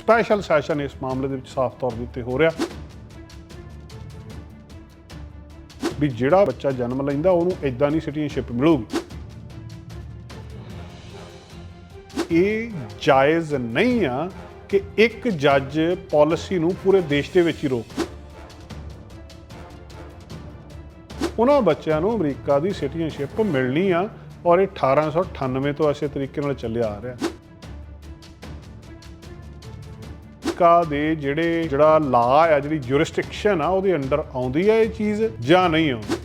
Special session ਇਸ ਮਾਮਲੇ ਦੇ ਵਿੱਚ ਸਾਫ਼ ਤੌਰ ਦੇ ਉੱਤੇ ਹੋ ਰਿਹਾ। ਵੀ ਜਿਹੜਾ ਬੱਚਾ ਜਨਮ ਲੈਂਦਾ, ਉਹਨੂੰ ਇਦਾਂ ਨਹੀਂ ਸਿਟੀਜ਼ਨਸ਼ਿਪ ਮਿਲੂਗੀ। ਇਹ ਜਾਇਜ਼ ਨਹੀਂ ਆ ਕਿ ਇੱਕ ਜੱਜ ਪਾਲਿਸੀ ਨੂੰ ਪੂਰੇ ਦੇਸ਼ ਦੇ ਵਿੱਚ ਹੀ ਰੋਕ ਉਹਨਾਂ ਬੱਚਿਆਂ ਨੂੰ ਅਮਰੀਕਾ ਦੀ ਸਿਟੀਜ਼ਨਸ਼ਿਪ ਮਿਲਣੀ ਆ ਔਰ ਇਹ 1898 ਤੋਂ ਐਸੇ ਤਰੀਕੇ ਨਾਲ ਚੱਲਿਆ ਆ ਰਿਹਾ। ਅਮਰੀਕਾ ਦੇ ਜਿਹੜੇ, ਜਿਹੜਾ ਲਾ ਆ ਜਿਹੜੀ ਜੁਰਿਸਡਿਕਸ਼ਨ ਆ, ਉਹਦੇ ਅੰਡਰ ਆਉਂਦੀ ਆ ਇਹ ਚੀਜ਼ ਜਾਂ ਨਹੀਂ ਆਉਂਦੀ?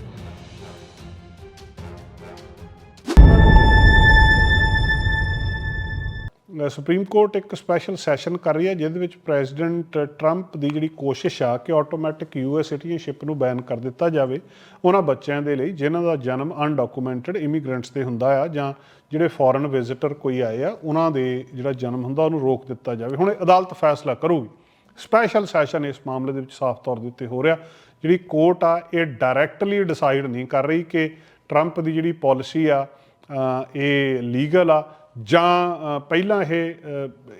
ਸੁਪਰੀਮ ਕੋਰਟ ਇੱਕ ਸਪੈਸ਼ਲ ਸੈਸ਼ਨ ਕਰ ਰਹੀ ਹੈ, ਜਿਹਦੇ ਵਿੱਚ ਪ੍ਰੈਜ਼ੀਡੈਂਟ ਟਰੰਪ ਦੀ ਜਿਹੜੀ ਕੋਸ਼ਿਸ਼ ਆ ਕਿ ਆਟੋਮੈਟਿਕ ਯੂਐਸ ਸਿਟੀਜ਼ਨਸ਼ਿਪ ਨੂੰ ਬੈਨ ਕਰ ਦਿੱਤਾ ਜਾਵੇ ਉਹਨਾਂ ਬੱਚਿਆਂ ਦੇ ਲਈ, ਜਿਨ੍ਹਾਂ ਦਾ ਜਨਮ ਅਨਡਾਕੂਮੈਂਟਡ ਇਮੀਗ੍ਰੈਂਟਸ ਤੇ ਹੁੰਦਾ ਆ, ਜਾਂ ਜਿਹੜੇ ਫੋਰਨ ਵਿਜ਼ਿਟਰ ਕੋਈ ਆਏ ਆ, ਉਹਨਾਂ ਦੇ ਜਿਹੜਾ ਜਨਮ ਹੁੰਦਾ ਉਹਨੂੰ ਰੋਕ ਦਿੱਤਾ ਜਾਵੇ। ਹੁਣ ਅਦਾਲਤ ਫੈਸਲਾ ਕਰੂਗੀ। ਸਪੈਸ਼ਲ ਸੈਸ਼ਨ ਇਸ ਮਾਮਲੇ ਦੇ ਵਿੱਚ ਸਾਫ਼ ਤੌਰ ਦੇ ਉੱਤੇ ਹੋ ਰਿਹਾ। ਜਿਹੜੀ ਕੋਰਟ ਆ, ਇਹ ਡਾਇਰੈਕਟਲੀ ਡਿਸਾਈਡ ਨਹੀਂ ਕਰ ਰਹੀ ਕਿ ਟਰੰਪ ਦੀ ਜਿਹੜੀ ਪਾਲਿਸੀ ਆ ਇਹ ਲੀਗਲ ਆ ਜਾਂ ਪਹਿਲਾਂ ਇਹ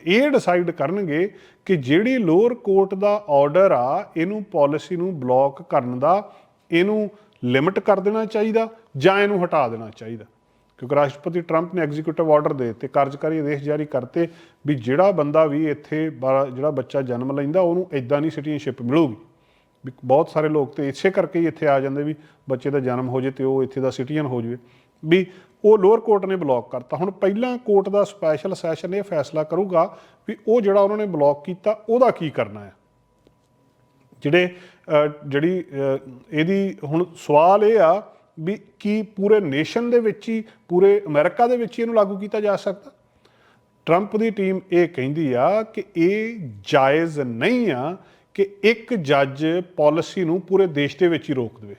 ਇਹ ਡਿਸਾਈਡ ਕਰਨਗੇ ਕਿ ਜਿਹੜੀ ਲੋਅਰ ਕੋਰਟ ਦਾ ਆਰਡਰ ਆ, ਇਹਨੂੰ ਪਾਲਿਸੀ ਨੂੰ ਬਲੌਕ ਕਰਨ ਦਾ, ਇਹਨੂੰ ਲਿਮਿਟ ਕਰ ਦੇਣਾ ਚਾਹੀਦਾ ਜਾਂ ਇਹਨੂੰ ਹਟਾ ਦੇਣਾ ਚਾਹੀਦਾ? ਕਿਉਂਕਿ ਰਾਸ਼ਟਰਪਤੀ ਟਰੰਪ ਨੇ ਐਗਜ਼ੀਕਿਊਟਿਵ ਆਰਡਰ ਦੇ ਦਿੱਤੇ, ਕਾਰਜਕਾਰੀ ਆਦੇਸ਼ ਜਾਰੀ ਕਰਤੇ ਵੀ ਜਿਹੜਾ ਬੰਦਾ ਵੀ ਇੱਥੇ ਬਾ- ਜਿਹੜਾ ਬੱਚਾ ਜਨਮ ਲੈਂਦਾ, ਉਹਨੂੰ ਇਦਾਂ ਨਹੀਂ ਸਿਟੀਜ਼ਨਸ਼ਿਪ ਮਿਲੂਗੀ। ਵੀ ਬਹੁਤ ਸਾਰੇ ਲੋਕ ਤੇ ਇਸੇ ਕਰਕੇ ਹੀ ਇੱਥੇ ਆ ਜਾਂਦੇ ਵੀ ਬੱਚੇ ਦਾ ਜਨਮ ਹੋ ਜੇ ਤੇ ਉਹ ਇੱਥੇ ਦਾ ਸਿਟੀਜ਼ਨ ਹੋ ਜਾਵੇ। ਵੀ ਉਹ ਲੋਅਰ ਕੋਰਟ ਨੇ ਬਲੌਕ ਕਰਤਾ। ਹੁਣ ਪਹਿਲਾਂ ਕੋਰਟ ਦਾ ਸਪੈਸ਼ਲ ਸੈਸ਼ਨ ਇਹ ਫੈਸਲਾ ਕਰੂਗਾ ਵੀ ਉਹ ਜਿਹੜਾ ਉਹਨਾਂ ਨੇ ਬਲੌਕ ਕੀਤਾ, ਉਹਦਾ ਕੀ ਕਰਨਾ ਹੈ? ਜਿਹੜੇ ਜਿਹੜੀ ਇਹਦੀ ਹੁਣ ਸਵਾਲ ਇਹ ਆ ਵੀ ਕੀ ਪੂਰੇ ਨੇਸ਼ਨ ਦੇ ਵਿੱਚ ਹੀ, ਪੂਰੇ ਅਮਰੀਕਾ ਦੇ ਵਿੱਚ ਹੀ ਇਹਨੂੰ ਲਾਗੂ ਕੀਤਾ ਜਾ ਸਕਦਾ? ਟਰੰਪ ਦੀ ਟੀਮ ਇਹ ਕਹਿੰਦੀ ਆ ਕਿ ਇਹ ਜਾਇਜ਼ ਨਹੀਂ ਆ ਕਿ ਇੱਕ ਜੱਜ ਪਾਲਿਸੀ ਨੂੰ ਪੂਰੇ ਦੇਸ਼ ਦੇ ਵਿੱਚ ਹੀ ਰੋਕ ਦੇਵੇ।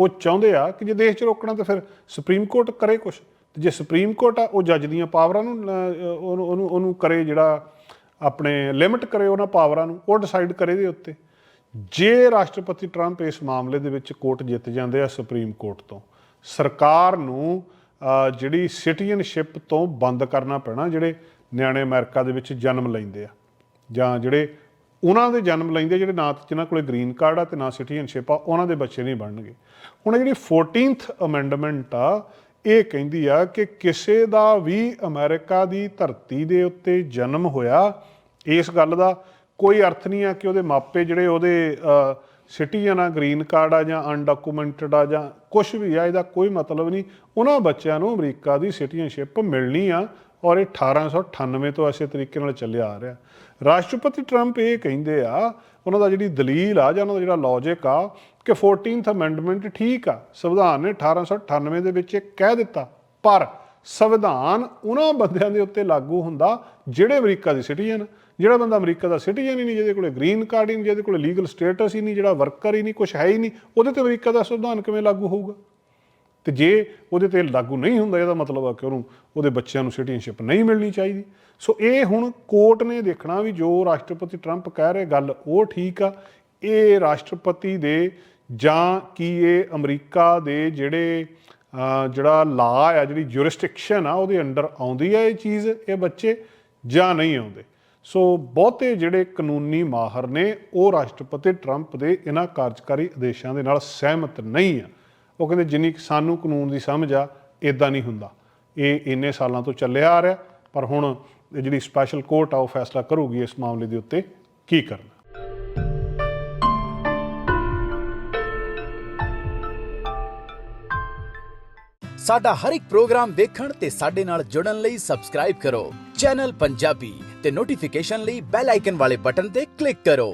ਉਹ ਚਾਹੁੰਦੇ ਆ ਕਿ ਜੇ ਦੇਸ਼ 'ਚ ਰੋਕਣਾ ਤਾਂ ਫਿਰ ਸੁਪਰੀਮ ਕੋਰਟ ਕਰੇ ਕੁਝ ਤੇ ਜੇ ਸੁਪਰੀਮ ਕੋਰਟ ਆ, ਉਹ ਜੱਜ ਦੀਆਂ ਪਾਵਰਾਂ ਨੂੰ ਉਹਨੂੰ ਉਹਨੂੰ ਉਹਨੂੰ ਕਰੇ ਜਿਹੜਾ ਆਪਣੇ ਲਿਮਿਟ ਕਰੇ ਉਹਨਾਂ ਪਾਵਰਾਂ ਨੂੰ, ਉਹ ਡਿਸਾਈਡ ਕਰੇ ਦੇ ਉੱਤੇ। ਜੇ ਰਾਸ਼ਟਰਪਤੀ ਟਰੰਪ ਇਸ ਮਾਮਲੇ ਦੇ ਵਿੱਚ ਕੋਰਟ ਜਿੱਤ ਜਾਂਦੇ ਆ ਸੁਪਰੀਮ ਕੋਰਟ ਤੋਂ, ਸਰਕਾਰ ਨੂੰ ਜਿਹੜੀ ਸਿਟੀਜ਼ਨਸ਼ਿਪ ਤੋਂ ਬੰਦ ਕਰਨਾ ਪੈਣਾ, ਜਿਹੜੇ ਨਿਆਣੇ ਅਮਰੀਕਾ ਦੇ ਵਿੱਚ ਜਨਮ ਲੈਂਦੇ ਆ, ਜਾਂ ਜਿਹੜੇ ਉਹਨਾਂ ਦੇ ਜਨਮ ਲੈਂਦੇ ਜਿਹੜੇ ਨਾ ਤਾਂ ਜਿਨ੍ਹਾਂ ਕੋਲੇ ਗ੍ਰੀਨ ਕਾਰਡ ਆ ਤੇ ਨਾ ਸਿਟੀਜ਼ਨਸ਼ਿਪ ਆ, ਉਹਨਾਂ ਦੇ ਬੱਚੇ ਨਹੀਂ ਬਣਨਗੇ। ਹੁਣ ਜਿਹੜੀ 14th ਅਮੈਂਡਮੈਂਟ ਆ, ਇਹ ਕਹਿੰਦੀ ਆ ਕਿ ਕਿਸੇ ਦਾ ਵੀ ਅਮਰੀਕਾ ਦੀ ਧਰਤੀ ਦੇ ਉੱਤੇ ਜਨਮ ਹੋਇਆ, ਇਸ ਗੱਲ ਦਾ ਕੋਈ ਅਰਥ ਨਹੀਂ ਆ ਕਿ ਉਹਦੇ ਮਾਪੇ ਜਿਹੜੇ ਉਹਦੇ ਸਿਟੀਜ਼ਨ ਆ, ਗ੍ਰੀਨ ਕਾਰਡ ਆ ਜਾਂ ਅਨਡਾਕੂਮੈਂਟਡ ਆ ਜਾਂ ਕੁਝ ਵੀ ਆ, ਇਹਦਾ ਕੋਈ ਮਤਲਬ ਨਹੀਂ। ਉਹਨਾਂ ਬੱਚਿਆਂ ਨੂੰ ਅਮਰੀਕਾ ਦੀ ਸਿਟੀਜ਼ਨਸ਼ਿਪ ਮਿਲਣੀ ਆ ਔਰ ਇਹ 1898 ਤੋਂ ਐਸੇ ਤਰੀਕੇ ਨਾਲ ਚੱਲਿਆ ਆ ਰਿਹਾ। ਰਾਸ਼ਟਰਪਤੀ ਟਰੰਪ ਇਹ ਕਹਿੰਦੇ ਆ, ਉਹਨਾਂ ਦਾ ਜਿਹੜੀ ਦਲੀਲ ਆ ਜਾਂ ਉਹਨਾਂ ਦਾ ਜਿਹੜਾ ਲੌਜੀਕ ਆ ਕਿ 14th ਅਮੈਂਡਮੈਂਟ ਠੀਕ ਆ, ਸੰਵਿਧਾਨ ਨੇ 1898 ਦੇ ਵਿੱਚ ਇਹ ਕਹਿ ਦਿੱਤਾ। ਪਰ ਸੰਵਿਧਾਨ ਉਹਨਾਂ ਬੰਦਿਆਂ ਦੇ ਉੱਤੇ ਲਾਗੂ ਹੁੰਦਾ ਜਿਹੜੇ ਅਮਰੀਕਾ ਦੇ ਸਿਟੀਜ਼ਨ ਜਿਹੜਾ ਬੰਦਾ ਅਮਰੀਕਾ ਦਾ ਸਿਟੀਜ਼ਨ ਹੀ ਨਹੀਂ, ਜਿਹਦੇ ਕੋਲੇ ਗ੍ਰੀਨ ਕਾਰਡ ਹੀ ਨਹੀਂ, ਜਿਹਦੇ ਕੋਲੇ ਲੀਗਲ ਸਟੇਟਸ ਹੀ ਨਹੀਂ, ਜਿਹੜਾ ਵਰਕਰ ਹੀ ਨਹੀਂ ਕੁਝ ਹੈ ਹੀ ਨਹੀਂ, ਉਹਦੇ ਤੇ ਅਮਰੀਕਾ ਦਾ ਸੰਵਿਧਾਨ ਕਿਵੇਂ ਲਾਗੂ ਹੋਊਗਾ? ਤੇ ਜੇ ਉਹਦੇ ਤੇ ਲਾਗੂ ਨਹੀਂ ਹੁੰਦਾ, ਇਹਦਾ ਮਤਲਬ ਆ ਕਿ ਉਹਨੂੰ, ਉਹਦੇ ਬੱਚਿਆਂ ਨੂੰ ਸਿਟੀਜ਼ਨਸ਼ਿਪ ਨਹੀਂ ਮਿਲਣੀ ਚਾਹੀਦੀ। ਸੋ ਇਹ ਹੁਣ ਕੋਰਟ ਨੇ ਦੇਖਣਾ ਵੀ ਜੋ ਰਾਸ਼ਟਰਪਤੀ ਟਰੰਪ ਕਹਿ ਰਹੇ, ਗੱਲ ਉਹ ਠੀਕ ਆ, ਇਹ ਰਾਸ਼ਟਰਪਤੀ ਦੇ ਜਾਂ ਕੀ ਇਹ ਅਮਰੀਕਾ ਦੇ ਜਿਹੜੇ ਜਿਹੜਾ ਲਾ ਆ, ਜਿਹੜੀ ਜੁਰਿਸਡਿਕਸ਼ਨ ਆ, ਉਹਦੇ ਅੰਡਰ ਆਉਂਦੀ ਆ ਇਹ ਚੀਜ਼, ਇਹ ਬੱਚੇ, ਜਾਂ ਨਹੀਂ ਆਉਂਦੇ। ਸੋ ਬਹੁਤੇ ਜਿਹੜੇ ਕਾਨੂੰਨੀ ਮਾਹਰ ਨੇ, ਉਹ ਰਾਸ਼ਟਰਪਤੀ ਟਰੰਪ ਦੇ ਇਹਨਾਂ ਕਾਰਜਕਾਰੀ ਆਦੇਸ਼ਾਂ ਦੇ ਨਾਲ ਸਹਿਮਤ ਨਹੀਂ ਆ। ਉਹ ਕਹਿੰਦੇ ਜਿੰਨੀ ਸਾਨੂੰ ਕਾਨੂੰਨ ਦੀ ਸਮਝ ਆ ਇਦਾਂ ਨਹੀਂ ਹੁੰਦਾ। ਇਹ ਇੰਨੇ ਸਾਲਾਂ ਤੋਂ ਚੱਲਿਆ ਆ ਰਿਹਾ, ਪਰ ਹੁਣ ਜਿਹੜੀ ਸਪੈਸ਼ਲ ਕੋਰਟ ਆ, ਉਹ ਫੈਸਲਾ ਕਰੂਗੀ ਇਸ ਮਾਮਲੇ ਦੇ ਉੱਤੇ ਕੀ ਕਰਨਾ। ਸਾਡਾ ਹਰ ਇੱਕ ਪ੍ਰੋਗਰਾਮ ਦੇਖਣ ਤੇ ਸਾਡੇ ਨਾਲ ਜੁੜਨ ਲਈ ਸਬਸਕ੍ਰਾਈਬ ਕਰੋ। ਚੈਨਲ ਪੰਜਾਬੀ ਤੇ ਨੋਟੀਫਿਕੇਸ਼ਨ ਲਈ ਬੈਲ ਆਈਕਨ ਵਾਲੇ ਬਟਨ ਤੇ ਕਲਿੱਕ ਕਰੋ।